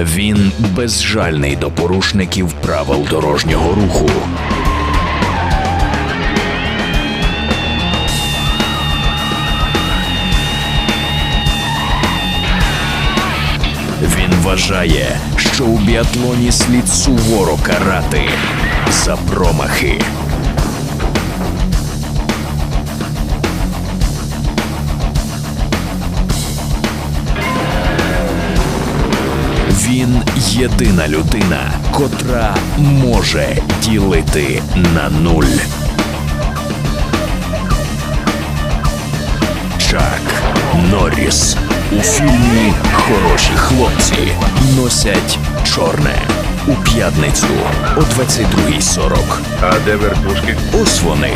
Він безжальний до порушників правил дорожнього руху. Він вважає, що у біатлоні слід суворо карати за промахи. Він єдина людина, котра може ділити на нуль. Чак Норріс у фільмі Хороші хлопці носять чорне у п'ятницю о 22.40. А де вертушки? Ось вони